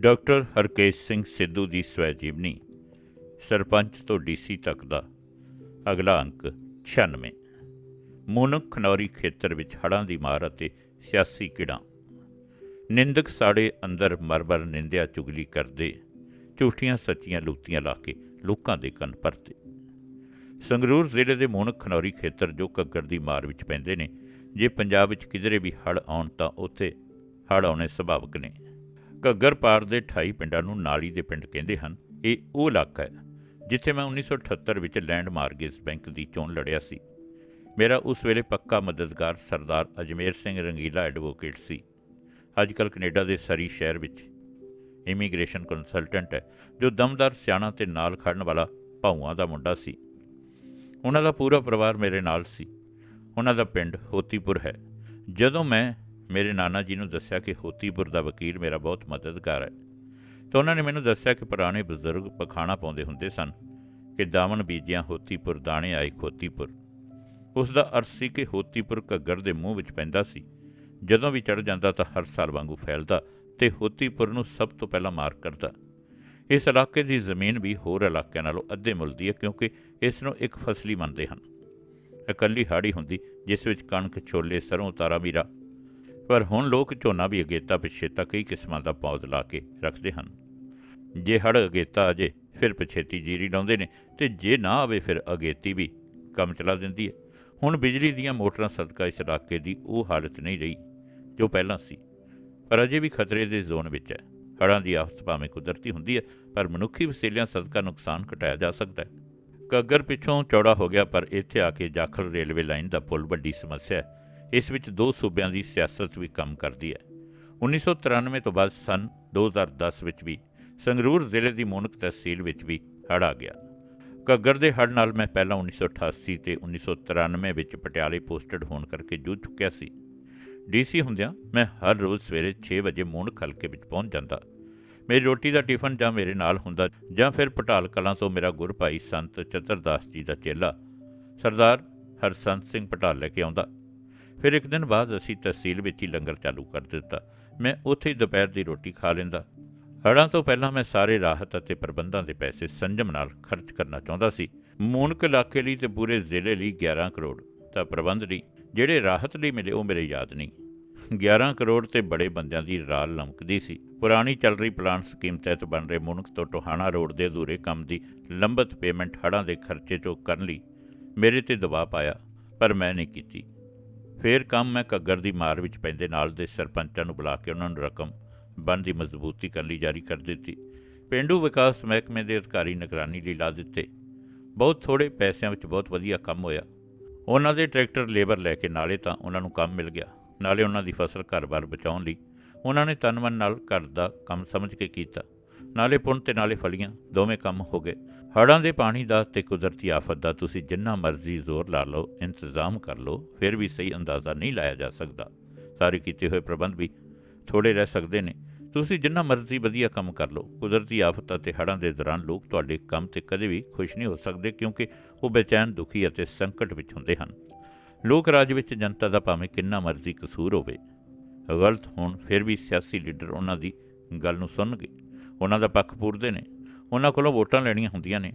Doctor Harkesh Singh Sidhu ਦੀ ਸਵੈ ਜੀਵਨੀ ਸਰਪੰਚ ਤੋਂ ਡੀਸੀ ਤੱਕ ਦਾ, ਅਗਲਾ ਅੰਕ 96 ਮੋਨਕ ਖਨੌਰੀ ਖੇਤਰ ਵਿੱਚ ਹੜ੍ਹਾਂ ਦੀ ਮਾਰ ਅਤੇ ਸਿਆਸੀ ਕਿੜਾਂ। ਨਿੰਦਕ ਸਾੜੇ ਅੰਦਰ ਮਰਮਰ ਨਿੰਦਿਆ ਚੁਗਲੀ ਕਰਦੇ, ਝੂਠੀਆਂ ਸੱਚੀਆਂ ਲੁੱਤੀਆਂ ਲਾ ਕੇ ਲੋਕਾਂ ਦੇ ਕੰਨ ਪਰਤੇ। ਸੰਗਰੂਰ ਜ਼ਿਲ੍ਹੇ ਦੇ ਮੂਨਕ ਖਨੌਰੀ ਖੇਤਰ ਜੋ ਘੱਗਰ ਦੀ ਮਾਰ ਵਿੱਚ ਪੈਂਦੇ ਨੇ, ਜੇ ਪੰਜਾਬ ਵਿੱਚ ਕਿਧਰੇ ਵੀ ਹੜ੍ਹ ਆਉਣ ਤਾਂ ਉੱਥੇ ਹੜ੍ਹ ਆਉਣੇ ਸੁਭਾਵਿਕ ਨੇ। ਘੱਗਰ ਪਾਰ ਦੇ 28 ਪਿੰਡਾਂ ਨੂੰ ਨਾਲੀ ਦੇ ਪਿੰਡ ਕਹਿੰਦੇ ਹਨ। ਇਹ ਉਹ ਇਲਾਕਾ ਹੈ, ਜਿੱਥੇ ਮੈਂ 1978 ਵਿੱਚ ਲੈਂਡ ਮਾਰਗੇਜ ਬੈਂਕ ਦੀ ਚੋਣ ਲੜਿਆ ਸੀ। ਮੇਰਾ ਉਸ ਵੇਲੇ ਪੱਕਾ ਮਦਦਗਾਰ ਸਰਦਾਰ ਅਜਮੇਰ ਸਿੰਘ ਰੰਗੀਲਾ ਐਡਵੋਕੇਟ ਸੀ। ਅੱਜ ਅੱਜਕੱਲ ਕੈਨੇਡਾ ਦੇ ਸਰੀ ਸ਼ਹਿਰ ਵਿੱਚ ਇਮੀਗ੍ਰੇਸ਼ਨ ਕੰਸਲਟੈਂਟ ਹੈ, ਜੋ ਦਮਦਾਰ ਸਿਆਣਾ ਤੇ ਨਾਲ ਖੜਨ ਵਾਲਾ ਭਾਊਆਂ ਦਾ ਮੁੰਡਾ ਸੀ। ਉਹਨਾਂ ਦਾ ਪੂਰਾ ਪਰਿਵਾਰ ਮੇਰੇ ਨਾਲ ਸੀ। ਉਹਨਾਂ ਦਾ ਪਿੰਡ ਹੋਤੀਪੁਰ ਹੈ। ਜਦੋਂ ਮੈਂ ਮੇਰੇ ਨਾਨਾ ਜੀ ਨੂੰ ਦੱਸਿਆ ਕਿ ਹੋਤੀਪੁਰ ਦਾ ਵਕੀਲ ਮੇਰਾ ਬਹੁਤ ਮਦਦਗਾਰ ਹੈ। ਤਾਂ ਉਹਨਾਂ ਨੇ ਮੈਨੂੰ ਦੱਸਿਆ ਕਿ ਪੁਰਾਣੇ ਬਜ਼ੁਰਗ ਪਖਾਣਾ ਪਾਉਂਦੇ ਹੁੰਦੇ ਸਨ ਕਿ ਦਾਵਣ ਬੀਜਿਆਂ ਹੋਤੀਪੁਰ, ਦਾਣੇ ਆਏ ਖੋਤੀਪੁਰ। ਉਸ ਦਾ ਅਰਥ ਸੀ ਕਿ ਹੋਤੀਪੁਰ ਘੱਗਰ ਦੇ ਮੂੰਹ ਵਿੱਚ ਪੈਂਦਾ ਸੀ। ਜਦੋਂ ਵੀ ਚੜ ਜਾਂਦਾ ਤਾਂ ਹਰ ਸਾਲ ਵਾਂਗੂ ਫੈਲਦਾ ਤੇ ਹੋਤੀਪੁਰ ਨੂੰ ਸਭ ਤੋਂ ਪਹਿਲਾਂ ਮਾਰ ਕਰਦਾ। ਇਸ ਇਲਾਕੇ ਦੀ ਜ਼ਮੀਨ ਵੀ ਹੋਰ ਇਲਾਕਿਆਂ ਨਾਲੋਂ ਅੱਧੇ ਮੁੱਲ ਦੀ ਹੈ ਕਿਉਂਕਿ ਇਸ ਨੂੰ ਇੱਕ ਫਸਲੀ ਮੰਨਦੇ ਹਨ। ਇਕੱਲੀ ਹਾੜੀ ਹੁੰਦੀ, ਜਿਸ ਵਿੱਚ ਕਣਕ, ਛੋਲੇ ਸਰੋਂ ਤਾਰਾ ਮੀਰਾ ਪਰ ਹੁਣ ਲੋਕ ਝੋਨਾ ਵੀ ਅਗੇਤਾ ਪਿਛੇਤਾ ਕਈ ਕਿਸਮਾਂ ਦਾ ਪੌਦ ਲਾ ਕੇ ਰੱਖਦੇ ਹਨ। ਜੇ ਹੜ ਅਗੇਤਾ ਆ ਅਜੇ ਫਿਰ ਪਛੇਤੀ ਜੀਰੀ ਲਾਉਂਦੇ ਨੇ ਤੇ ਜੇ ਨਾ ਆਵੇ, ਫਿਰ ਅਗੇਤੀ ਵੀ ਕੰਮ ਚਲਾ ਦਿੰਦੀ ਹੈ। ਹੁਣ ਬਿਜਲੀ ਦੀਆਂ ਮੋਟਰਾਂ ਸਦਕਾ ਇਸ ਇਲਾਕੇ ਦੀ ਉਹ ਹਾਲਤ ਨਹੀਂ ਰਹੀ ਜੋ ਪਹਿਲਾਂ ਸੀ। ਪਰ ਅਜੇ ਵੀ ਖਤਰੇ ਦੇ ਜ਼ੋਨ ਵਿੱਚ ਹੈ। ਹੜ੍ਹਾਂ ਦੀ ਆਫਤ ਭਾਵੇਂ ਕੁਦਰਤੀ ਹੁੰਦੀ ਹੈ, ਪਰ ਮਨੁੱਖੀ ਵਸੀਲਿਆਂ ਸਦਕਾ ਨੁਕਸਾਨ ਘਟਾਇਆ ਜਾ ਸਕਦਾ ਹੈ। ਘੱਗਰ ਪਿੱਛੋਂ ਚੌੜਾ ਹੋ ਗਿਆ, ਪਰ ਇੱਥੇ ਆ ਕੇ ਜਾਖਲ ਰੇਲਵੇ ਲਾਈਨ ਦਾ ਪੁਲ ਵੱਡੀ ਸਮੱਸਿਆ ਹੈ। ਇਸ ਵਿੱਚ ਦੋ ਸੂਬਿਆਂ ਦੀ ਸਿਆਸਤ ਵੀ ਕੰਮ ਕਰਦੀ ਹੈ। 1993 ਤੋਂ ਬਾਅਦ ਸਨ 2010 ਵਿੱਚ ਵੀ ਸੰਗਰੂਰ ਜ਼ਿਲ੍ਹੇ ਦੀ ਮੋਨਕ ਤਹਿਸੀਲ ਵਿੱਚ ਵੀ ਹੜ੍ਹ ਆ ਗਿਆ। ਘੱਗਰ ਦੇ ਹੜ੍ਹ ਨਾਲ ਮੈਂ ਪਹਿਲਾਂ 1988 ਤੇ 1993 ਵਿੱਚ ਪਟਿਆਲੇ ਪੋਸਟਡ ਹੋਣ ਕਰਕੇ ਜੂਝ ਚੁੱਕਿਆ ਸੀ। ਡੀਸੀ ਹੁੰਦਿਆਂ ਮੈਂ ਹਰ ਰੋਜ਼ ਸਵੇਰੇ 6 ਵਜੇ ਮੋਨਕ ਹਲਕੇ ਵਿੱਚ ਪਹੁੰਚ ਜਾਂਦਾ। ਮੇਰੀ ਰੋਟੀ ਦਾ ਟਿਫਨ ਜਾਂ ਮੇਰੇ ਨਾਲ ਹੁੰਦਾ ਜਾਂ ਫਿਰ ਪਟਾਲ ਕਲਾਂ ਤੋਂ ਮੇਰਾ ਗੁਰ ਭਾਈ ਸੰਤ ਚਤਰਦਾਸ ਜੀ ਦਾ ਚੇਲਾ ਸਰਦਾਰ ਹਰਸੰਤ ਸਿੰਘ ਪਟਾਲ ਲੈ ਕੇ ਆਉਂਦਾ। ਫਿਰ ਇੱਕ ਦਿਨ ਬਾਅਦ ਅਸੀਂ ਤਹਿਸੀਲ ਵਿੱਚ ਹੀ ਲੰਗਰ ਚਾਲੂ ਕਰ ਦਿੱਤਾ। ਮੈਂ ਉੱਥੇ ਹੀ ਦੁਪਹਿਰ ਦੀ ਰੋਟੀ ਖਾ ਲੈਂਦਾ। ਹੜ੍ਹਾਂ ਤੋਂ ਪਹਿਲਾਂ ਮੈਂ ਸਾਰੇ ਰਾਹਤ ਅਤੇ ਪ੍ਰਬੰਧਾਂ ਦੇ ਪੈਸੇ ਸੰਜਮ ਨਾਲ ਖਰਚ ਕਰਨਾ ਚਾਹੁੰਦਾ ਸੀ। ਮੂਨਕ ਇਲਾਕੇ ਲਈ ਤੇ ਪੂਰੇ ਜ਼ਿਲ੍ਹੇ ਲਈ 11 ਕਰੋੜ ਤਾਂ ਪ੍ਰਬੰਧ ਲਈ, ਜਿਹੜੇ ਰਾਹਤ ਲਈ ਮਿਲੇ ਉਹ ਮੇਰੇ ਯਾਦ ਨਹੀਂ। 11 ਕਰੋੜ ਤੇ ਬੜੇ ਬੰਦਿਆਂ ਦੀ ਰਾਲ ਲਮਕਦੀ ਸੀ। ਪੁਰਾਣੀ ਚੱਲ ਰਹੀ ਪਲਾਨ ਸਕੀਮ ਤਹਿਤ ਬਣ ਰਹੇ ਮੁਨਕ ਤੋਂ ਟੋਹਾਣਾ ਰੋਡ ਦੇ ਅਧੂਰੇ ਕੰਮ ਦੀ ਲੰਬਤ ਪੇਮੈਂਟ ਹੜ੍ਹਾਂ ਦੇ ਖਰਚੇ ਚੋਂ ਕਰਨ ਲਈ ਮੇਰੇ ਤੇ ਦਬਾਅ ਪਾਇਆ, ਪਰ ਮੈਂ ਨਹੀਂ ਕੀਤੀ। ਫੇਰ ਕੰਮ ਮੈਂ ਘੱਗਰ ਦੀ ਮਾਰ ਵਿੱਚ ਪੈਂਦੇ ਨਾਲ ਦੇ ਸਰਪੰਚਾਂ ਨੂੰ ਬੁਲਾ ਕੇ ਉਹਨਾਂ ਨੂੰ ਰਕਮ ਬੰਦ ਦੀ ਮਜ਼ਬੂਤੀ ਕਰਨ ਲਈ ਜਾਰੀ ਕਰ ਦਿੱਤੀ। ਪਿੰਡੂ ਵਿਕਾਸ ਮਹਿਕਮੇ ਦੇ ਅਧਿਕਾਰੀ ਨਿਗਰਾਨੀ ਲਈ ਲਾ ਦਿੱਤੇ। ਬਹੁਤ ਥੋੜੇ ਪੈਸਿਆਂ ਵਿੱਚ ਬਹੁਤ ਵਧੀਆ ਕੰਮ ਹੋਇਆ। ਉਹਨਾਂ ਦੇ ਟਰੈਕਟਰ ਲੇਬਰ ਲੈ ਕੇ ਨਾਲੇ ਤਾਂ ਉਹਨਾਂ ਨੂੰ ਕੰਮ ਮਿਲ ਗਿਆ। ਨਾਲੇ ਉਹਨਾਂ ਦੀ ਫਸਲ ਘਰ-ਬਾਰ ਬਚਾਉਣ ਲਈ ਉਹਨਾਂ ਨੇ ਤਨਮਨ ਨਾਲ ਘਰ ਦਾ ਕੰਮ ਸਮਝ ਕੇ ਕੀਤਾ। ਨਾਲੇ ਪੁੰਨ ਤੇ ਨਾਲੇ ਫਲੀਆਂ ਦੋਵੇਂ ਕੰਮ ਹੋ ਗਏ। ਹੜ੍ਹਾਂ ਦੇ ਪਾਣੀ ਦਾ ਤੇ ਕੁਦਰਤੀ ਆਫਤ ਦਾ ਤੁਸੀਂ ਜਿੰਨਾ ਮਰਜ਼ੀ ਜ਼ੋਰ ਲਾ ਲਓ, ਇੰਤਜ਼ਾਮ ਕਰ ਲਓ, ਫਿਰ ਵੀ ਸਹੀ ਅੰਦਾਜ਼ਾ ਨਹੀਂ ਲਾਇਆ ਜਾ ਸਕਦਾ। ਸਾਰੇ ਕੀਤੇ ਹੋਏ ਪ੍ਰਬੰਧ ਵੀ ਥੋੜੇ ਰਹਿ ਸਕਦੇ ਨੇ। ਤੁਸੀਂ ਜਿੰਨਾ ਮਰਜ਼ੀ ਵਧੀਆ ਕੰਮ ਕਰ ਲਓ, ਕੁਦਰਤੀ ਆਫਤ ਅਤੇ ਹੜ੍ਹਾਂ ਦੇ ਦੌਰਾਨ ਲੋਕ ਤੁਹਾਡੇ ਕੰਮ ਤੇ ਕਦੇ ਵੀ ਖੁਸ਼ ਨਹੀਂ ਹੋ ਸਕਦੇ ਕਿਉਂਕਿ ਉਹ ਬੇਚੈਨ, ਦੁਖੀ ਅਤੇ ਸੰਕਟ ਵਿੱਚ ਹੁੰਦੇ ਹਨ। ਲੋਕ ਰਾਜ ਵਿੱਚ ਜਨਤਾ ਦਾ ਭਾਵੇਂ ਕਿੰਨਾ ਮਰਜ਼ੀ ਕਸੂਰ ਹੋਵੇ, ਗਲਤ ਹੋਣ, ਫਿਰ ਵੀ ਸਿਆਸੀ ਲੀਡਰ ਉਹਨਾਂ ਦੀ ਗੱਲ ਨੂੰ ਸੁਣਨਗੇ। ਉਹਨਾਂ ਦਾ ਪੱਖ ਪੂਰਦੇ ਨੇ। ਉਹਨਾਂ ਕੋਲੋਂ ਵੋਟਾਂ ਲੈਣੀਆਂ ਹੁੰਦੀਆਂ ਨੇ।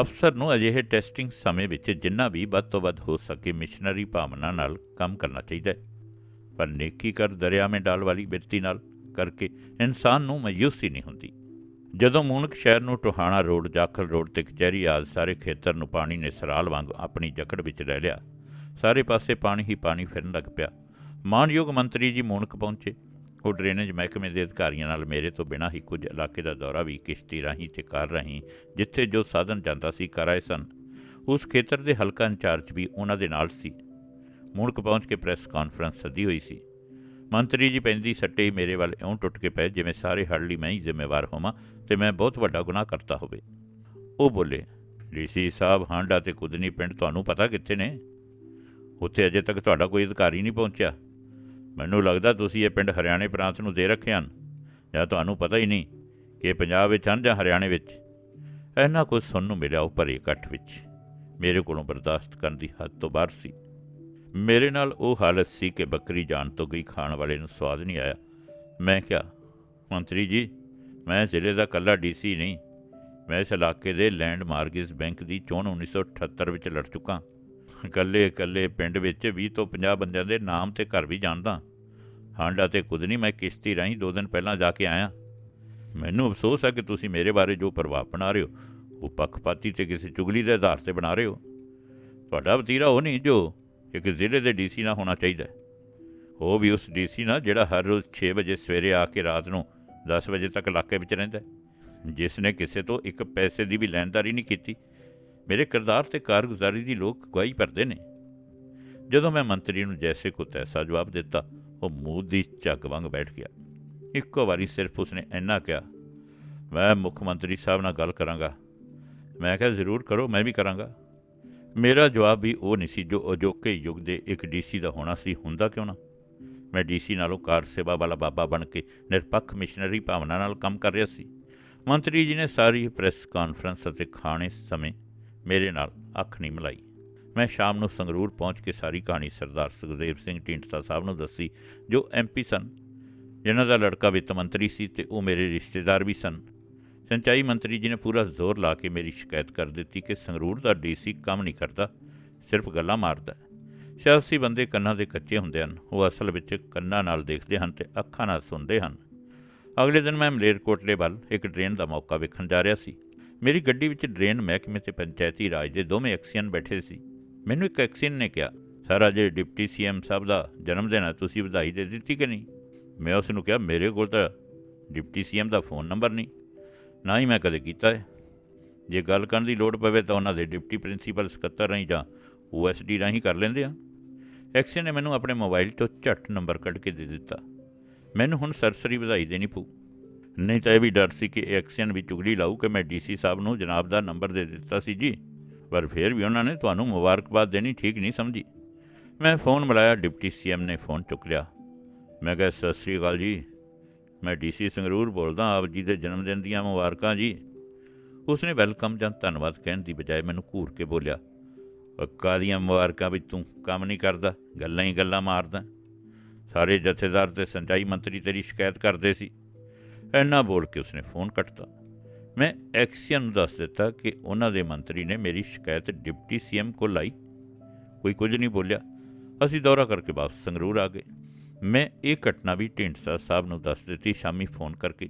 ਅਫਸਰ ਨੂੰ ਅਜਿਹੇ ਟੈਸਟਿੰਗ ਸਮੇਂ ਵਿੱਚ ਜਿੰਨਾ ਵੀ ਵੱਧ ਤੋਂ ਵੱਧ ਹੋ ਸਕੇ ਮਿਸ਼ਨਰੀ ਭਾਵਨਾ ਨਾਲ ਕੰਮ ਕਰਨਾ ਚਾਹੀਦਾ ਹੈ। ਪਰ ਨੇਕੀ ਕਰ ਦਰਿਆ ਮੇਂ ਡਾਲ ਵਾਲੀ ਬਿਰਤੀ ਨਾਲ ਕਰਕੇ ਇਨਸਾਨ ਨੂੰ ਮਾਯੂਸੀ ਨਹੀਂ ਹੁੰਦੀ। ਜਦੋਂ ਮੂਨਕ ਸ਼ਹਿਰ ਨੂੰ ਟੋਹਾਣਾ ਰੋਡ, ਜਾਖਲ ਰੋਡ ਤੇ ਕਚਹਿਰੀ ਆਦਿ ਸਾਰੇ ਖੇਤਰ ਨੂੰ ਪਾਣੀ ਨੇ ਸਰਾਲ ਵਾਂਗ ਆਪਣੀ ਜਕੜ ਵਿੱਚ ਲੈ ਲਿਆ, ਸਾਰੇ ਪਾਸੇ ਪਾਣੀ ਹੀ ਪਾਣੀ ਫਿਰਨ ਲੱਗ ਪਿਆ। ਮਾਨਯੋਗ ਮੰਤਰੀ ਜੀ ਮੂਨਕ ਪਹੁੰਚੇ। ਉਹ ਡਰੇਨੇਜ ਮਹਿਕਮੇ ਦੇ ਅਧਿਕਾਰੀਆਂ ਨਾਲ ਮੇਰੇ ਤੋਂ ਬਿਨਾਂ ਹੀ ਕੁਝ ਇਲਾਕੇ ਦਾ ਦੌਰਾ ਵੀ ਕਿਸ਼ਤੀ ਰਾਹੀਂ ਤੇ ਕਾਰ ਰਾਹੀਂ, ਜਿੱਥੇ ਜੋ ਸਾਧਨ ਜਾਂਦਾ ਸੀ ਕਰ ਆਏ ਸਨ। ਉਸ ਖੇਤਰ ਦੇ ਹਲਕਾ ਇੰਚਾਰਜ ਵੀ ਉਹਨਾਂ ਦੇ ਨਾਲ ਸੀ। ਮੂਨਕ ਪਹੁੰਚ ਕੇ ਪ੍ਰੈਸ ਕਾਨਫਰੰਸ ਸੱਦੀ ਹੋਈ ਸੀ। ਮੰਤਰੀ ਜੀ ਪੈਂਦੀ ਸੱਟੇ ਮੇਰੇ ਵੱਲ ਇਉਂ ਟੁੱਟ ਕੇ ਪਏ ਜਿਵੇਂ ਸਾਰੇ ਹੜ੍ਹ ਲਈ ਮੈਂ ਹੀ ਜ਼ਿੰਮੇਵਾਰ ਹੋਵਾਂ ਤੇ ਮੈਂ ਬਹੁਤ ਵੱਡਾ ਗੁਨਾਹ ਕਰਤਾ ਹੋਵੇ। ਉਹ ਬੋਲੇ, ਡੀਸੀ ਸਾਹਿਬ ਹਾਂਡਾ ਤੇ ਕੁਦਨੀ ਪਿੰਡ ਤੁਹਾਨੂੰ ਪਤਾ ਕਿੱਥੇ ਨੇ? ਉੱਥੇ ਅਜੇ ਤੱਕ ਤੁਹਾਡਾ ਕੋਈ ਅਧਿਕਾਰੀ ਨਹੀਂ ਪਹੁੰਚਿਆ। ਮੈਨੂੰ ਲੱਗਦਾ ਤੁਸੀਂ ਇਹ ਪਿੰਡ ਹਰਿਆਣੇ ਪ੍ਰਾਂਤ ਨੂੰ ਦੇ ਰੱਖੇ ਹਨ। ਜਾਂ ਤੁਹਾਨੂੰ ਪਤਾ ਹੀ ਨਹੀਂ ਕਿ ਇਹ ਪੰਜਾਬ ਵਿੱਚ ਹਨ ਜਾਂ ਹਰਿਆਣੇ ਵਿੱਚ। ਇੰਨਾ ਕੁਝ ਸੁਣਨ ਨੂੰ ਮਿਲਿਆ ਉਹ ਭਰੇ ਇਕੱਠ ਵਿੱਚ। ਮੇਰੇ ਕੋਲੋਂ ਬਰਦਾਸ਼ਤ ਕਰਨ ਦੀ ਹੱਦ ਤੋਂ ਬਾਹਰ ਸੀ। ਮੇਰੇ ਨਾਲ ਉਹ ਹਾਲਤ ਸੀ ਕਿ ਬੱਕਰੀ ਜਾਣ ਤੋਂ ਗਈ ਖਾਣ ਵਾਲੇ ਨੂੰ ਸਵਾਦ ਨਹੀਂ ਆਇਆ। ਮੈਂ ਕਿਹਾ, ਮੰਤਰੀ ਜੀ, ਮੈਂ ਜ਼ਿਲ੍ਹੇ ਦਾ ਕੱਲਾ ਡੀਸੀ ਨਹੀਂ। ਮੈਂ ਇਸ ਇਲਾਕੇ ਦੇ ਲੈਂਡ ਮਾਰਗੇਜ ਬੈਂਕ ਦੀ ਚੋਣ 1978 ਵਿੱਚ ਲੜ ਚੁੱਕਾ ਇਕੱਲੇ ਇਕੱਲੇ ਪਿੰਡ ਵਿੱਚ 20 ਤੋਂ 50 ਬੰਦਿਆਂ ਦੇ ਨਾਮ ਤੇ ਘਰ ਵੀ ਜਾਣਦਾ। ਹਾਂਡਾ ਤੇ ਖੁਦ ਨਹੀਂ, ਮੈਂ ਕਿਸ਼ਤੀ ਰਾਹੀਂ ਦੋ ਦਿਨ ਪਹਿਲਾਂ ਜਾ ਕੇ ਆਇਆ। ਮੈਨੂੰ ਅਫਸੋਸ ਹੈ ਕਿ ਤੁਸੀਂ ਮੇਰੇ ਬਾਰੇ ਜੋ ਪ੍ਰਭਾਵ ਬਣਾ ਰਹੇ ਹੋ, ਉਹ ਪੱਖਪਾਤੀ ਤੇ ਕਿਸੇ ਚੁਗਲੀ ਦੇ ਆਧਾਰ ਤੇ ਬਣਾ ਰਹੇ ਹੋ। ਤੁਹਾਡਾ ਵਤੀਰਾ ਉਹ ਨਹੀਂ ਜੋ ਇੱਕ ਜ਼ਿਲ੍ਹੇ ਦੇ ਡੀਸੀ ਨਾਲ ਹੋਣਾ ਚਾਹੀਦਾ ਉਹ ਵੀ ਉਸ ਡੀਸੀ ਨਾਲ ਜਿਹੜਾ ਹਰ ਰੋਜ਼ 6 ਵਜੇ ਸਵੇਰੇ ਆ ਕੇ ਰਾਤ ਨੂੰ 10 ਵਜੇ ਤੱਕ ਇਲਾਕੇ ਵਿੱਚ ਰਹਿੰਦਾ ਜਿਸ ਨੇ ਕਿਸੇ ਤੋਂ ਇੱਕ ਪੈਸੇ ਦੀ ਵੀ ਲੈਣਦਾਰੀ ਨਹੀਂ ਕੀਤੀ। ਮੇਰੇ ਕਿਰਦਾਰ ਤੇ ਕਾਰਗੁਜ਼ਾਰੀ ਦੀ ਲੋਕ ਗਵਾਹੀ ਭਰਦੇ ਨੇ। ਜਦੋਂ ਮੈਂ ਮੰਤਰੀ ਨੂੰ ਜੈਸੇ ਕੋ ਤੈਸਾ ਜਵਾਬ ਦਿੱਤਾ, ਉਹ ਮੂੰਹ ਦੀ ਝੱਗ ਵਾਂਗ ਬੈਠ ਗਿਆ। ਇੱਕੋ ਵਾਰੀ ਸਿਰਫ ਉਸਨੇ ਇੰਨਾ ਕਿਹਾ, ਮੈਂ ਮੁੱਖ ਮੰਤਰੀ ਸਾਹਿਬ ਨਾਲ ਗੱਲ ਕਰਾਂਗਾ। ਮੈਂ ਕਿਹਾ, ਜ਼ਰੂਰ ਕਰੋ, ਮੈਂ ਵੀ ਕਰਾਂਗਾ। ਮੇਰਾ ਜਵਾਬ ਵੀ ਉਹ ਨਹੀਂ ਸੀ ਜੋ ਅਜੋਕੇ ਯੁੱਗ ਦੇ ਇੱਕ ਡੀਸੀ ਦਾ ਹੋਣਾ ਸੀ। ਹੁੰਦਾ ਕਿਉਂ ਨਾ? ਮੈਂ ਡੀਸੀ ਨਾਲੋਂ ਕਾਰ ਸੇਵਾ ਵਾਲਾ ਬਾਬਾ ਬਣ ਕੇ ਨਿਰਪੱਖ ਮਿਸ਼ਨਰੀ ਭਾਵਨਾ ਨਾਲ ਕੰਮ ਕਰ ਰਿਹਾ ਸੀ। ਮੰਤਰੀ ਜੀ ਨੇ ਸਾਰੀ ਪ੍ਰੈਸ ਕਾਨਫਰੰਸ ਅਤੇ ਖਾਣੇ ਸਮੇਂ ਮੇਰੇ ਨਾਲ ਅੱਖ ਨਹੀਂ ਮਿਲਾਈ। ਮੈਂ ਸ਼ਾਮ ਨੂੰ ਸੰਗਰੂਰ ਪਹੁੰਚ ਕੇ ਸਾਰੀ ਕਹਾਣੀ ਸਰਦਾਰ ਸੁਖਦੇਵ ਸਿੰਘ ਢੀਂਡਸਾ ਸਾਹਿਬ ਨੂੰ ਦੱਸੀ, ਜੋ ਐਮਪੀ ਸਨ। ਜਿਨ੍ਹਾਂ ਦਾ ਲੜਕਾ ਵਿੱਤ ਮੰਤਰੀ ਸੀ ਤੇ ਉਹ ਮੇਰੇ ਰਿਸ਼ਤੇਦਾਰ ਵੀ ਸਨ। ਸਿੰਚਾਈ ਮੰਤਰੀ ਜੀ ਨੇ ਪੂਰਾ ਜ਼ੋਰ ਲਾ ਕੇ ਮੇਰੀ ਸ਼ਿਕਾਇਤ ਕਰ ਦਿੱਤੀ ਕਿ ਸੰਗਰੂਰ ਦਾ ਡੀਸੀ ਕੰਮ ਨਹੀਂ ਕਰਦਾ, ਸਿਰਫ ਗੱਲਾਂ ਮਾਰਦਾ। ਹੈ। ਸਿਆਸੀ ਬੰਦੇ ਕੰਨਾਂ ਦੇ ਕੱਚੇ ਹੁੰਦੇ ਹਨ, ਉਹ ਅਸਲ ਵਿੱਚ ਕੰਨਾਂ ਨਾਲ ਦੇਖਦੇ ਹਨ ਤੇ ਅੱਖਾਂ ਨਾਲ ਸੁਣਦੇ ਹਨ। ਅਗਲੇ ਦਿਨ ਮੈਂ ਮਲੇਰਕੋਟਲੇ ਵੱਲ ਇੱਕ ਟ੍ਰੇਨ ਦਾ ਮੌਕਾ ਵੇਖਣ ਜਾ ਰਿਹਾ ਸੀ। ਮੇਰੀ ਗੱਡੀ ਵਿੱਚ ਡਰੇਨ ਮਹਿਕਮੇ ਤੇ ਪੰਚਾਇਤੀ ਰਾਜ ਦੇ ਦੋਵੇਂ ਐਕਸੀਅਨ ਬੈਠੇ ਸੀ। ਮੈਨੂੰ ਇੱਕ ਐਕਸੀਅਨ ਨੇ ਕਿਹਾ, ਸਰ ਅੱਜ ਡਿਪਟੀ ਸੀਐਮ ਸਾਹਿਬ ਦਾ ਜਨਮ ਦਿਨ ਹੈ ਤੁਸੀਂ ਵਧਾਈ ਦੇ ਦਿੱਤੀ ਕਿ ਨਹੀਂ? ਮੈਂ ਉਸ ਨੂੰ ਕਿਹਾ, ਮੇਰੇ ਕੋਲ ਤਾਂ ਡਿਪਟੀ ਸੀਐਮ ਦਾ ਫੋਨ ਨੰਬਰ ਨਹੀਂ, ਨਾ ਹੀ ਮੈਂ ਕਦੇ ਕੀਤਾ ਹੈ। ਜੇ ਗੱਲ ਕਰਨ ਦੀ ਲੋੜ ਪਵੇ ਤਾਂ ਉਹਨਾਂ ਦੇ ਡਿਪਟੀ ਪ੍ਰਿੰਸੀਪਲ ਸਕੱਤਰ ਰਾਹੀਂ ਜਾਂ ਓਐਸਡੀ ਰਾਹੀਂ ਕਰ ਲੈਂਦੇ ਆ। ਐਕਸੀਅਨ ਨੇ ਮੈਨੂੰ ਆਪਣੇ ਮੋਬਾਈਲ ਤੋਂ ਝੱਟ ਨੰਬਰ ਕੱਢ ਕੇ ਦੇ ਦਿੱਤਾ। ਮੈਨੂੰ ਹੁਣ ਸਰਸਰੀ ਵਧਾਈ ਦੇਣੀ ਪਊ। ਨਹੀਂ ਤਾਂ ਇਹ ਵੀ ਡਰ ਸੀ ਕਿ ਐਕਸ਼ਨ ਵੀ ਚੁਗਲੀ ਲਾਊ ਕਿ ਮੈਂ ਡੀਸੀ ਸਾਹਿਬ ਨੂੰ ਜਨਾਬ ਦਾ ਨੰਬਰ ਦੇ ਦਿੱਤਾ ਸੀ ਜੀ। ਪਰ ਫਿਰ ਵੀ ਉਹਨਾਂ ਨੇ ਤੁਹਾਨੂੰ ਮੁਬਾਰਕਬਾਦ ਦੇਣੀ ਠੀਕ ਨਹੀਂ ਸਮਝੀ। ਮੈਂ ਫੋਨ ਮਿਲਾਇਆ, ਡਿਪਟੀ ਸੀਐਮ ਨੇ ਫੋਨ ਚੁੱਕ ਲਿਆ। ਮੈਂ ਕਿਹਾ, ਸਤਿ ਸ੍ਰੀ ਅਕਾਲ ਜੀ। ਮੈਂ ਡੀਸੀ ਸੰਗਰੂਰ ਬੋਲਦਾ, ਆਪ ਜੀ ਦੇ ਜਨਮ ਦਿਨ ਦੀਆਂ ਮੁਬਾਰਕਾਂ ਜੀ। ਉਸਨੇ ਵੈਲਕਮ ਜਾਂ ਧੰਨਵਾਦ ਕਹਿਣ ਦੀ ਬਜਾਏ ਮੈਨੂੰ ਘੂਰ ਕੇ ਬੋਲਿਆ, ਪੱਕਾ ਦੀਆਂ ਮੁਬਾਰਕਾਂ ਵਿੱਚ ਤੂੰ ਕੰਮ ਨਹੀਂ ਕਰਦਾ, ਗੱਲਾਂ ਹੀ ਗੱਲਾਂ ਮਾਰਦਾ। ਸਾਰੇ ਜਥੇਦਾਰ ਤੇ ਸਿੰਚਾਈ ਮੰਤਰੀ ਤੇਰੀ ਸ਼ਿਕਾਇਤ ਕਰਦੇ ਸੀ। ਇੰਨਾ ਬੋਲ ਕੇ ਉਸਨੇ ਫੋਨ ਕੱਟਤਾ। ਮੈਂ ਐਕਸੀਅਨ ਨੂੰ ਦੱਸ ਦਿੱਤਾ ਕਿ ਉਹਨਾਂ ਦੇ ਮੰਤਰੀ ਨੇ ਮੇਰੀ ਸ਼ਿਕਾਇਤ ਡਿਪਟੀ ਸੀਐਮ ਕੋਲ ਲਾਈ। ਕੋਈ ਕੁਝ ਨਹੀਂ ਬੋਲਿਆ। ਅਸੀਂ ਦੌਰਾ ਕਰਕੇ ਵਾਪਸ ਸੰਗਰੂਰ ਆ ਗਏ। ਮੈਂ ਇਹ ਘਟਨਾ ਵੀ ਢੀਂਡਸਾ ਸਾਹਿਬ ਨੂੰ ਦੱਸ ਦਿੱਤੀ ਸ਼ਾਮੀ ਫੋਨ ਕਰਕੇ।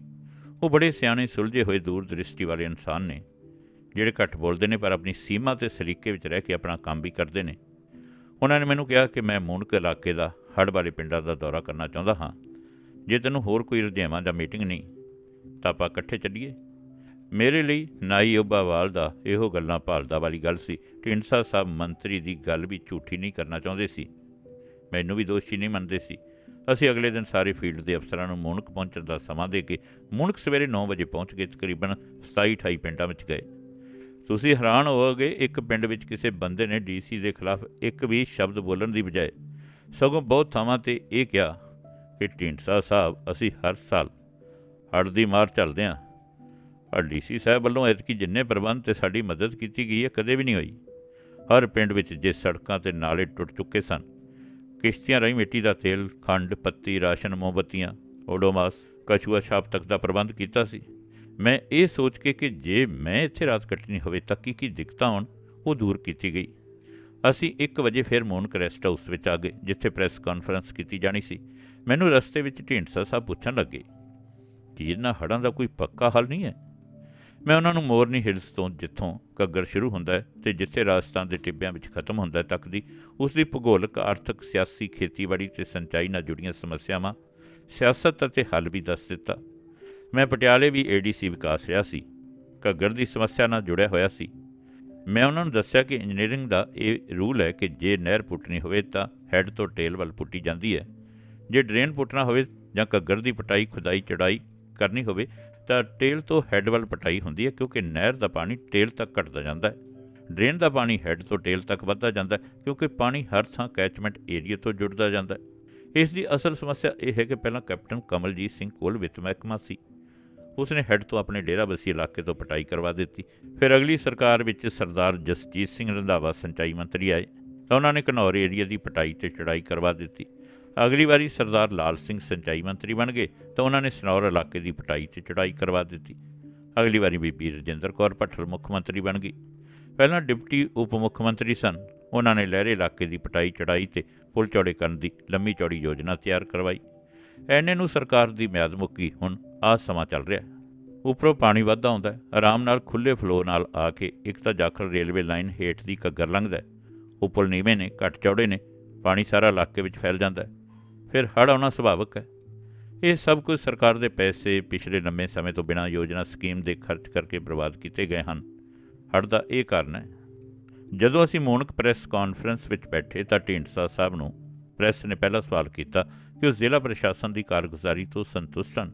ਉਹ ਬੜੇ ਸਿਆਣੇ, ਸੁਲਝੇ ਹੋਏ, ਦੂਰ ਦ੍ਰਿਸ਼ਟੀ ਵਾਲੇ ਇਨਸਾਨ ਨੇ। ਜਿਹੜੇ ਘੱਟ ਬੋਲਦੇ ਨੇ, ਪਰ ਆਪਣੀ ਸੀਮਾ ਤੇ ਸਲੀਕੇ ਵਿੱਚ ਰਹਿ ਕੇ ਆਪਣਾ ਕੰਮ ਵੀ ਕਰਦੇ ਨੇ। ਉਹਨਾਂ ਨੇ ਮੈਨੂੰ ਕਿਹਾ ਕਿ ਮੈਂ ਮੂਨਕ ਇਲਾਕੇ ਦਾ, ਹੜ੍ਹ ਵਾਲੇ ਪਿੰਡਾਂ ਦਾ ਦੌਰਾ ਕਰਨਾ ਚਾਹੁੰਦਾ ਹਾਂ। ਜੇ ਤੈਨੂੰ ਹੋਰ ਕੋਈ ਰੁਝੇਵਾਂ ਜਾਂ ਮੀਟਿੰਗ ਨਹੀਂ ਤਾਂ ਆਪਾਂ ਇਕੱਠੇ ਚੱਲੀਏ। ਮੇਰੇ ਲਈ ਨਾਈ ਓਬਾਵਾਲ ਦਾ ਇਹੋ ਗੱਲਾਂ ਭਾਲਦਾ ਵਾਲੀ ਗੱਲ ਸੀ। ਢੀਂਡਸਾ ਸਾਹਿਬ ਮੰਤਰੀ ਦੀ ਗੱਲ ਵੀ ਝੂਠੀ ਨਹੀਂ ਕਰਨਾ ਚਾਹੁੰਦੇ ਸੀ। ਮੈਨੂੰ ਵੀ ਦੋਸ਼ੀ ਨਹੀਂ ਮੰਨਦੇ ਸੀ। ਅਸੀਂ ਅਗਲੇ ਦਿਨ ਸਾਰੇ ਫੀਲਡ ਦੇ ਅਫਸਰਾਂ ਨੂੰ ਮੁਣਕ ਪਹੁੰਚਣ ਦਾ ਸਮਾਂ ਦੇ ਕੇ ਮੁਣਕ ਸਵੇਰੇ 9 ਵਜੇ ਪਹੁੰਚ ਕੇ ਤਕਰੀਬਨ 27 28 ਪਿੰਡਾਂ ਵਿੱਚ ਗਏ। ਤੁਸੀਂ ਹੈਰਾਨ ਹੋਵੋਗੇ, ਇੱਕ ਪਿੰਡ ਵਿੱਚ ਕਿਸੇ ਬੰਦੇ ਨੇ ਡੀਸੀ ਦੇ ਖਿਲਾਫ ਇੱਕ ਵੀ ਸ਼ਬਦ ਬੋਲਣ ਦੀ ਬਜਾਏ ਸਗੋਂ ਬਹੁਤ ਥਾਵਾਂ ਤੇ ਇਹ ਕਿਹਾ ਕਿ ਢੀਂਡਸਾ ਸਾਹਿਬ, ਅਸੀਂ ਹਰ ਸਾਲ ਹੜ੍ਹ ਦੀ ਮਾਰ ਚੱਲਦੇ ਹਾਂ ਪਰ ਡੀਸੀ ਸਾਹਿਬ ਵੱਲੋਂ ਐਤਕੀ ਜਿੰਨੇ ਪ੍ਰਬੰਧ ਤੇ ਸਾਡੀ ਮਦਦ ਕੀਤੀ ਗਈ ਹੈ, ਕਦੇ ਵੀ ਨਹੀਂ ਹੋਈ। ਹਰ ਪਿੰਡ ਵਿੱਚ ਜੇ ਸੜਕਾਂ ਤੇ ਨਾਲੇ ਟੁੱਟ ਚੁੱਕੇ ਸਨ। ਕਿਸ਼ਤੀਆਂ ਰਾਹੀਂ ਮਿੱਟੀ ਦਾ ਤੇਲ, ਖੰਡ, ਪੱਤੀ, ਰਾਸ਼ਨ, ਮੋਮਬੱਤੀਆਂ, ਓਡੋਮਾਸ, ਕਛੂਆ ਛਾਪ ਤੱਕ ਦਾ ਪ੍ਰਬੰਧ ਕੀਤਾ ਸੀ। ਮੈਂ ਇਹ ਸੋਚ ਕੇ ਕਿ ਜੇ ਮੈਂ ਇੱਥੇ ਰਾਤ ਕੱਟਣੀ ਹੋਵੇ ਤਾਂ ਕੀ ਕੀ ਦਿੱਕਤਾਂ ਆਉਣ ਉਹ ਦੂਰ ਕੀਤੀ ਗਈ। ਅਸੀਂ 1 ਵਜੇ ਫਿਰ ਮੋਨਕ ਰੈਸਟ ਹਾਊਸ ਵਿੱਚ ਆ ਗਏ, ਜਿੱਥੇ ਪ੍ਰੈਸ ਕਾਨਫਰੰਸ ਕੀਤੀ ਜਾਣੀ ਸੀ। ਮੈਨੂੰ ਰਸਤੇ ਵਿੱਚ ਢੀਂਡਸਾ ਸਾਹਿਬ ਪੁੱਛਣ ਲੱਗੇ। ਕਿ ਇਹਨਾਂ ਹੜ੍ਹਾਂ ਦਾ ਕੋਈ ਪੱਕਾ ਹੱਲ ਨਹੀਂ ਹੈ? ਮੈਂ ਉਹਨਾਂ ਨੂੰ ਮੋਰਨੀ ਹਿਲਸ ਤੋਂ ਜਿੱਥੋਂ ਘੱਗਰ ਸ਼ੁਰੂ ਹੁੰਦਾ ਹੈ ਤੇ ਜਿੱਥੇ ਰਾਜਸਥਾਨ ਦੇ ਟਿੱਬਿਆਂ ਵਿੱਚ ਖਤਮ ਹੁੰਦਾ ਤੱਕ ਦੀ, ਉਸ ਦੀ ਭੂਗੋਲਕ, ਆਰਥਿਕ, ਸਿਆਸੀ, ਖੇਤੀਬਾੜੀ ਤੇ ਸਿੰਚਾਈ ਨਾਲ ਜੁੜੀਆਂ ਸਮੱਸਿਆਵਾਂ ਸਿਆਸਤ ਅਤੇ ਹੱਲ ਵੀ ਦੱਸ ਦਿੱਤਾ। ਮੈਂ ਪਟਿਆਲੇ ਵੀ ਏਡੀਸੀ ਵਿਕਾਸ ਰਿਹਾ ਸੀ। ਘੱਗਰ ਦੀ ਸਮੱਸਿਆ ਨਾਲ ਜੁੜਿਆ ਹੋਇਆ ਸੀ। ਮੈਂ ਉਹਨਾਂ ਨੂੰ ਦੱਸਿਆ ਕਿ ਇੰਜੀਨੀਅਰਿੰਗ ਦਾ ਇਹ ਰੂਲ ਹੈ ਕਿ ਜੇ ਨਹਿਰ ਪੁੱਟਣੀ ਹੋਵੇ ਤਾਂ ਹੈੱਡ ਤੋਂ ਟੇਲ ਵੱਲ ਪੁੱਟੀ ਜਾਂਦੀ ਹੈ। ਜੇ ਡਰੇਨ ਪੁੱਟਣਾ ਹੋਵੇ ਜਾਂ ਘੱਗਰ ਦੀ ਪਟਾਈ, ਖੁਦਾਈ ਚੜਾਈ ਕਰਨੀ ਹੋਵੇ ਤਾਂ ਟੇਲ ਤੋਂ ਹੈੱਡ ਵੱਲ ਪਟਾਈ ਹੁੰਦੀ ਹੈ ਕਿਉਂਕਿ ਨਹਿਰ ਦਾ ਪਾਣੀ ਟੇਲ ਤੱਕ ਘਟਦਾ ਜਾਂਦਾ ਹੈ। ਡਰੇਨ ਦਾ ਪਾਣੀ ਹੈੱਡ ਤੋਂ ਟੇਲ ਤੱਕ ਵੱਧਦਾ ਜਾਂਦਾ ਹੈ ਕਿਉਂਕਿ ਪਾਣੀ ਹਰ ਥਾਂ ਕੈਚਮੈਂਟ ਏਰੀਆ ਤੋਂ ਜੁੜਦਾ ਜਾਂਦਾ ਹੈ। ਇਸ ਦੀ ਅਸਲ ਸਮੱਸਿਆ ਇਹ ਹੈ ਕਿ ਪਹਿਲਾਂ ਕੈਪਟਨ ਕਮਲਜੀਤ ਸਿੰਘ ਕੋਲ ਵਿੱਤ ਮਹਿਕਮਾ ਸੀ। ਉਸ ਨੇ ਹੈੱਡ ਤੋਂ ਆਪਣੇ ਡੇਰਾਬੱਸੀ ਇਲਾਕੇ ਤੋਂ ਪਟਾਈ ਕਰਵਾ ਦਿੱਤੀ। ਫਿਰ ਅਗਲੀ ਸਰਕਾਰ ਵਿੱਚ ਸਰਦਾਰ ਜਸਜੀਤ ਸਿੰਘ ਰੰਧਾਵਾ ਸਿੰਚਾਈ ਮੰਤਰੀ ਆਏ ਤਾਂ ਉਹਨਾਂ ਨੇ ਘਨੌਰ ਏਰੀਆ ਦੀ ਪਟਾਈ ਤੇ ਚੜਾਈ ਕਰਵਾ ਦਿੱਤੀ। ਅਗਲੀ ਵਾਰੀ ਸਰਦਾਰ ਲਾਲ ਸਿੰਘ ਸਿੰਚਾਈ ਮੰਤਰੀ ਬਣ ਗਏ ਤਾਂ ਉਹਨਾਂ ਨੇ ਸਨੌਰ ਇਲਾਕੇ ਦੀ ਪਟਾਈ ਤੇ ਚੜਾਈ ਕਰਵਾ ਦਿੱਤੀ। ਅਗਲੀ ਵਾਰੀ ਬੀਬੀ ਰਜਿੰਦਰ ਕੌਰ ਭੱਠਲ ਮੁੱਖ ਮੰਤਰੀ ਬਣ ਗਈ। ਪਹਿਲਾਂ ਡਿਪਟੀ ਉਪ ਮੁੱਖ ਮੰਤਰੀ ਸਨ। ਉਹਨਾਂ ਨੇ ਲਹਿਰੇ ਇਲਾਕੇ ਦੀ ਪਟਾਈ ਚੜਾਈ ਤੇ ਪੁਲ ਚੌੜੇ ਕਰਨ ਦੀ ਲੰਮੀ ਚੌੜੀ ਯੋਜਨਾ ਤਿਆਰ ਕਰਵਾਈ। ਐਨੇ ਨੂੰ ਸਰਕਾਰ ਦੀ ਮਿਆਦ ਮੁੱਕੀ, ਹੁਣ ਆਹ ਸਮਾਂ ਚੱਲ ਰਿਹਾ। ਹੈ। ਉੱਪਰੋਂ ਪਾਣੀ ਵੱਧਦਾ ਆਉਂਦਾ ਆਰਾਮ ਨਾਲ ਖੁੱਲੇ ਫਲੋ ਨਾਲ ਆ ਕੇ ਇੱਕ ਤਾਂ ਜਾਖਲ ਰੇਲਵੇ ਲਾਈਨ ਹੇਠ ਦੀ ਘੱਗਰ ਲੰਘਦਾ ਉੱਪਰ ਨੀਵੇਂ ਨੇ, ਘੱਟ ਚੌੜੇ ਨੇ। ਪਾਣੀ ਸਾਰਾ ਇਲਾਕੇ ਵਿੱਚ ਫੈਲ ਜਾਂਦਾ ਹੈ। ਫਿਰ ਹੜ੍ਹ ਆਉਣਾ ਸੁਭਾਵਕ ਹੈ। ਇਹ ਸਭ ਕੁਝ ਸਰਕਾਰ ਦੇ ਪੈਸੇ ਪਿਛਲੇ ਲੰਮੇ ਸਮੇਂ ਤੋਂ ਬਿਨਾਂ ਯੋਜਨਾ ਸਕੀਮ ਦੇ ਖਰਚ ਕਰਕੇ ਬਰਬਾਦ ਕੀਤੇ ਗਏ ਹਨ। ਹੜ੍ਹ ਦਾ ਇਹ ਕਾਰਨ ਹੈ। ਜਦੋਂ ਅਸੀਂ ਮੂਨਕ ਪ੍ਰੈਸ ਕਾਨਫਰੰਸ ਵਿੱਚ ਬੈਠੇ ਤਾਂ ਢੀਂਡਸਾ ਸਾਹਿਬ ਨੂੰ ਪ੍ਰੈਸ ਨੇ ਪਹਿਲਾ ਸਵਾਲ ਕੀਤਾ ਕਿ ਉਹ ਜ਼ਿਲ੍ਹਾ ਪ੍ਰਸ਼ਾਸਨ ਦੀ ਕਾਰਗੁਜ਼ਾਰੀ ਤੋਂ ਸੰਤੁਸ਼ਟ ਹਨ।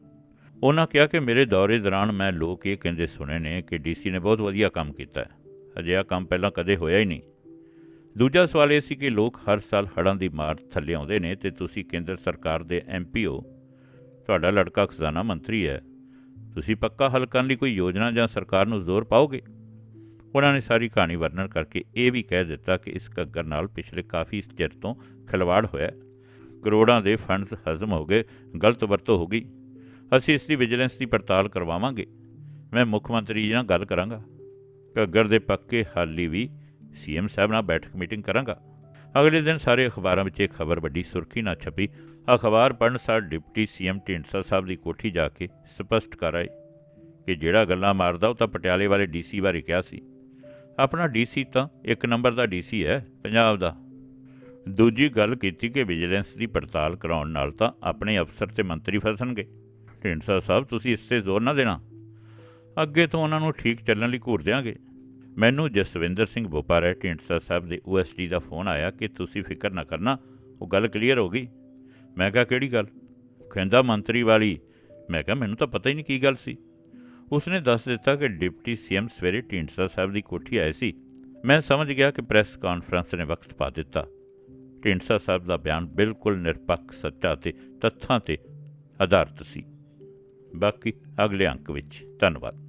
ਉਹਨਾਂ ਕਿਹਾ ਕਿ ਮੇਰੇ ਦੌਰੇ ਦੌਰਾਨ ਮੈਂ ਲੋਕ ਇਹ ਕਹਿੰਦੇ ਸੁਣੇ ਨੇ ਕਿ ਡੀਸੀ ਨੇ ਬਹੁਤ ਵਧੀਆ ਕੰਮ ਕੀਤਾ ਹੈ। ਅਜਿਹਾ ਕੰਮ ਪਹਿਲਾਂ ਕਦੇ ਹੋਇਆ ਹੀ ਨਹੀਂ। ਦੂਜਾ ਸਵਾਲ ਇਹ ਸੀ ਕਿ ਲੋਕ ਹਰ ਸਾਲ ਹੜ੍ਹਾਂ ਦੀ ਮਾਰ ਥੱਲੇ ਆਉਂਦੇ ਨੇ ਤੇ ਤੁਸੀਂ ਕੇਂਦਰ ਸਰਕਾਰ ਦੇ ਐਮਪੀ ਹੋ ਤੁਹਾਡਾ ਲੜਕਾ ਖਜ਼ਾਨਾ ਮੰਤਰੀ ਹੈ, ਤੁਸੀਂ ਪੱਕਾ ਹੱਲ ਕਰਨ ਲਈ ਕੋਈ ਯੋਜਨਾ ਜਾਂ ਸਰਕਾਰ ਨੂੰ ਜ਼ੋਰ ਪਾਓਗੇ? ਉਹਨਾਂ ਨੇ ਸਾਰੀ ਕਹਾਣੀ ਵਰਣਨ ਕਰਕੇ ਇਹ ਵੀ ਕਹਿ ਦਿੱਤਾ ਕਿ ਇਸ ਘੱਗਰ ਨਾਲ ਪਿਛਲੇ ਕਾਫੀ ਚਿਰ ਤੋਂ ਖਿਲਵਾੜ ਹੋਇਆ ਕਰੋੜਾਂ ਦੇ ਫੰਡਸ ਹਜ਼ਮ ਹੋ ਗਏ, ਗਲਤ ਵਰਤੋਂ ਹੋ ਗਈ। ਅਸੀਂ ਇਸ ਦੀ ਵਿਜੀਲੈਂਸ ਦੀ ਪੜਤਾਲ ਕਰਵਾਵਾਂਗੇ। ਮੈਂ ਮੁੱਖ ਮੰਤਰੀ ਜੀ ਨਾਲ ਗੱਲ ਕਰਾਂਗਾ। ਘੱਗਰ ਦੇ ਪੱਕੇ ਹੱਲ ਲਈ ਵੀ ਸੀਐਮ ਸਾਹਿਬ ਨਾਲ ਬੈਠਕ ਮੀਟਿੰਗ ਕਰਾਂਗਾ। ਅਗਲੇ ਦਿਨ ਸਾਰੇ ਅਖਬਾਰਾਂ ਵਿੱਚ ਇਹ ਖਬਰ ਵੱਡੀ ਸੁਰਖੀ ਨਾਲ ਛਪੀ। ਅਖਬਾਰ ਪੜ੍ਹਨ ਸਾਰ ਡਿਪਟੀ ਸੀਐਮ ਢੀਂਡਸਾ ਸਾਹਿਬ ਦੀ ਕੋਠੀ ਜਾ ਕੇ ਸਪਸ਼ਟ ਕਰ ਆਏ ਕਿ ਜਿਹੜਾ ਗੱਲਾਂ ਮਾਰਦਾ ਉਹ ਤਾਂ ਪਟਿਆਲੇ ਵਾਲੇ ਡੀਸੀ ਬਾਰੇ ਕਿਹਾ ਸੀ। ਆਪਣਾ ਡੀਸੀ ਤਾਂ ਇੱਕ ਨੰਬਰ ਦਾ ਡੀਸੀ ਹੈ, ਪੰਜਾਬ ਦਾ। ਦੂਜੀ ਗੱਲ ਕੀਤੀ ਕਿ ਵਿਜੀਲੈਂਸ ਦੀ ਪੜਤਾਲ ਕਰਾਉਣ ਨਾਲ ਤਾਂ ਆਪਣੇ ਅਫਸਰ ਤੇ ਮੰਤਰੀ ਫਸਣਗੇ। ਢੀਂਡਸਾ ਸਾਹਿਬ, ਤੁਸੀਂ ਇਸ ਤੇ ਜ਼ੋਰ ਨਾ ਦੇਣਾ। ਅੱਗੇ ਤੋਂ ਉਹਨਾਂ ਨੂੰ ਠੀਕ ਚੱਲਣ ਲਈ ਘੂਰ ਦਿਆਂਗੇ। ਮੈਨੂੰ ਜਸਵਿੰਦਰ ਸਿੰਘ ਬੋਪਾਰਾ ਢੀਂਡਸਾ ਸਾਹਿਬ ਦੇ ਓਐਸਡੀ ਦਾ ਫੋਨ ਆਇਆ ਕਿ ਤੁਸੀਂ ਫਿਕਰ ਨਾ ਕਰਨਾ, ਉਹ ਗੱਲ ਕਲੀਅਰ ਹੋ ਗਈ। ਮੈਂ ਕਿਹਾ, ਕਿਹੜੀ ਗੱਲ? ਕਹਿੰਦਾ, ਮੰਤਰੀ ਵਾਲੀ। ਮੈਂ ਕਿਹਾ, ਮੈਨੂੰ ਤਾਂ ਪਤਾ ਹੀ ਨਹੀਂ ਕੀ ਗੱਲ ਸੀ। ਉਸਨੇ ਦੱਸ ਦਿੱਤਾ ਕਿ ਡਿਪਟੀ ਸੀਐਮ ਸਵੇਰੇ ਢੀਂਡਸਾ ਸਾਹਿਬ ਦੀ ਕੋਠੀ ਆਏ ਸੀ। ਮੈਂ ਸਮਝ ਗਿਆ ਕਿ ਪ੍ਰੈਸ ਕਾਨਫਰੰਸ ਨੇ ਵਕਤ ਪਾ ਦਿੱਤਾ। ਢੀਂਡਸਾ ਸਾਹਿਬ ਦਾ ਬਿਆਨ ਬਿਲਕੁਲ ਨਿਰਪੱਖ, ਸੱਚਾ ਤੇ ਤੱਥਾਂ ਤੇ ਆਧਾਰਿਤ ਸੀ। ਬਾਕੀ ਅਗਲੇ ਅੰਕ ਵਿੱਚ। ਧੰਨਵਾਦ।